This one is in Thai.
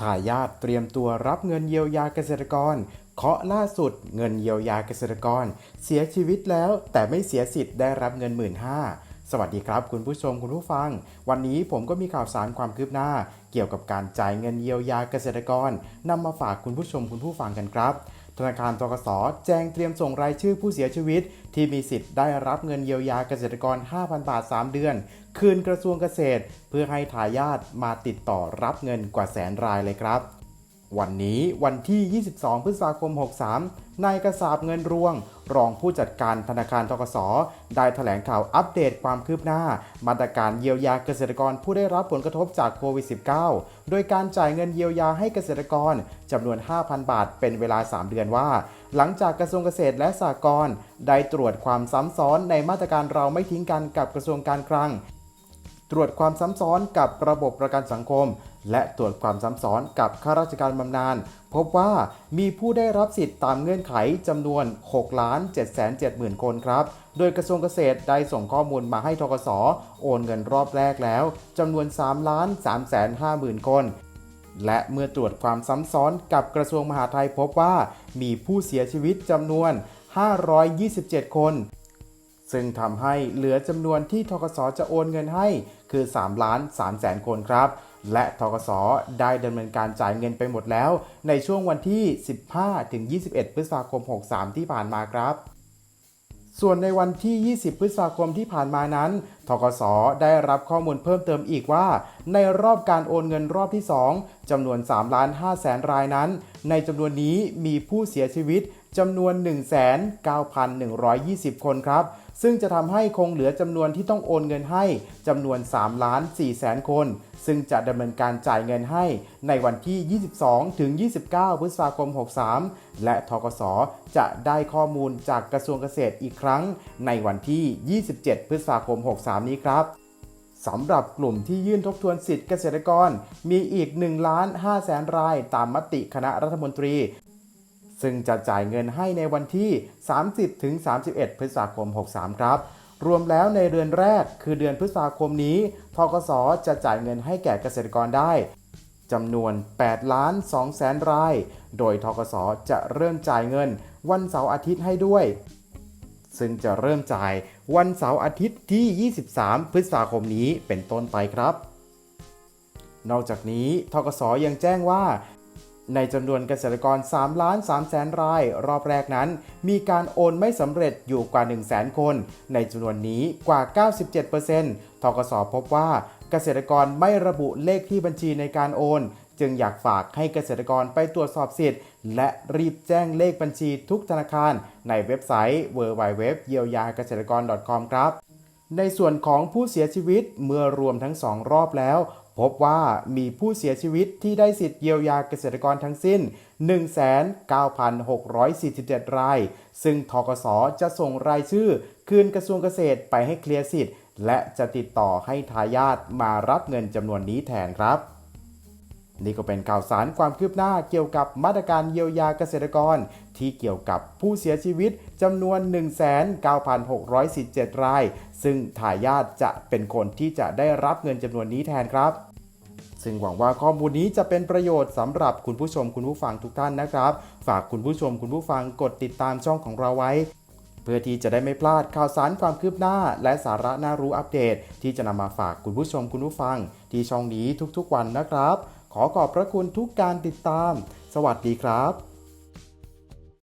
ทายาทเตรียมตัวรับเงินเยียวยาเกษตรกร เคาะล่าสุดเงินเยียวยาเกษตรกร เสียชีวิตแล้วแต่ไม่เสียสิทธิ์ได้รับเงินหมื่นห้าสวัสดีครับคุณผู้ชมคุณผู้ฟัง วันนี้ผมก็มีข่าวสารความคืบหน้า เกี่ยวกับการจ่ายเงินเยียวยาเกษตรกรนำมาฝากคุณผู้ชมคุณผู้ฟังกันครับ ธนาคารทกสแจ้งเตรียมส่งรายชื่อผู้เสียชีวิต ที่มีสิทธิ์ได้รับเงินเยียวยาเกษตรกร 5,000 บาท 3 เดือน คืนกระทรวงเกษตร เพื่อให้ทายาทมาติดต่อรับเงินกว่าแสนรายเลยครับ วันนี้วันที่ 22 พฤษภาคม 63 นายกระสาบเงินรวง รองผู้จัดการธนาคารทกส ได้แถลงข่าวอัปเดตความคืบหน้า มาตรการเยียวยาเกษตรกรผู้ได้รับผลกระทบจากโควิด -19 โดยการจ่ายเงินเยียวยาให้เกษตรกรจำนวน 5,000 บาทเป็นเวลา 3 เดือนว่า หลังจากกระทรวงเกษตรและสหกรณ์ได้ตรวจความซ้ำซ้อนในมาตรการเราไม่ทิ้งกันกับกระทรวงการคลังตรวจความซ้ำซ้อนกับระบบประกันสังคม และตรวจความซ้ำซ้อนกับข้าราชการบำนาญพบว่ามีผู้ได้รับสิทธิ์ตามเงื่อนไขจำนวน6ล้าน7 7 0 0 0 คนครับ โดยกระทรวงเกษตรได้ส่งข้อมูลมาให้ทกสโอนเงินรอบแรกแล้วจำนวน3ล้าน3 5 0 0 0 0 คน และเมื่อตรวจความซ้ำซ้อนกับกระทรวงมหาดไทยพบว่ามีผู้เสียชีวิตจำนวน 527 คนซึ่งทำให้เหลือจำนวนที่ทกสจะโอนเงินให้คือ3ล้าน3แสนคนครับ และทกสได้ดำเนินการจ่ายเงินไปหมดแล้ว ในช่วงวันที่ 15ถึง21 พฤษภาคม 63 ที่ผ่านมาครับส่วนในวันที่ 20 พฤษภาคมที่ผ่านมานั้น ทกส ได้รับข้อมูลเพิ่มเติมอีกว่า ในรอบการโอนเงินรอบที่ 2จำนวน3ล้าน5แสนรายนั้น ในจำนวนนี้มีผู้เสียชีวิตจำนวน 1,9,120 คนครับ ซึ่งจะทำให้คงเหลือจำนวนที่ต้องโอนเงินให้จำนวน3ล้าน4แสนคน ซึ่งจะดำเนินการจ่ายเงินให้ในวันที่ 22 ถึง 29 พฤษภาคม 63 และทกสจะได้ข้อมูลจากกระทรวงเกษตรอีกครั้ง ในวันที่ 27 พฤษภาคม 63 นี้ครับสำหรับกลุ่มที่ยื่นทบทวนสิทธิเกษตรกร มีอีก1ล้าน5แสนรายตามมติคณะรัฐมนตรี ซึ่งจะจ่ายเงินให้ในวันที่ 30 ถึง 31 พฤษภาคม 63 ครับ รวมแล้วในเดือนแรกคือเดือนพฤษภาคมนี้ ทกสจะจ่ายเงินให้แก่เกษตรกรได้จำนวน 8 ล้าน2แสนราย โดยทกสจะเริ่มจ่ายเงินวันเสาร์อาทิตย์ให้ด้วย ซึ่งจะเริ่มจ่ายวันเสาร์อาทิตย์ที่ 23 พฤษภาคมนี้เป็นต้นไปครับ นอกจากนี้ทกสยังแจ้งว่า ในจำนวนเกษตรกร3ล้าน3แสนราย รอบแรกนั้น มีการโอนไม่สำเร็จอยู่กว่า 1 0 0 0 0แสนคน ในจำนวนนี้กว่า 97%ทกสพบว่าเกษตรกรไม่ระบุเลขที่บัญชีในการโอน จึงอยากฝากให้เกษตรกรไปตรวจสอบสิทธิ์ และรีบแจ้งเลขบัญชีทุกธนาคาร ในเว็บไซต์ www เยียวยาเกษตรกร .com ครับในส่วนของผู้เสียชีวิตเมื่อรวมทั้ง2รอบแล้ว พบว่ามีผู้เสียชีวิตที่ได้สิทธิ์เยียวยาเกษตรกรทั้งสิ้น 19,647 ราย ซึ่งทกสจะส่งรายชื่อ คืนกระทรวงเกษตรไปให้เคลียร์สิทธิ์ และจะติดต่อให้ทายาทมารับเงินจำนวนนี้แทนครับ นี่ก็เป็นข่าวสารความคืบหน้าเกี่ยวกับมาตรการเยียวยาเกษตรกร ที่เกี่ยวกับผู้เสียชีวิตจำนวน 19,647 ราย ซึ่งทายาทจะเป็นคนที่จะได้รับเงินจำนวนนี้แทนครับ ซึ่งหวังว่าข้อมูลนี้จะเป็นประโยชน์สำหรับคุณผู้ชมคุณผู้ฟังทุกท่านนะครับ ฝากคุณผู้ชมคุณผู้ฟังกดติดตามช่องของเราไว้ เพื่อที่จะได้ไม่พลาดข่าวสารความคืบหน้า และสาระน่ารู้อัปเดต ที่จะนำมาฝากคุณผู้ชมคุณผู้ฟัง ที่ช่องนี้ทุกๆวันนะครับ ขอขอบพระคุณทุกการติดตาม สวัสดีครับ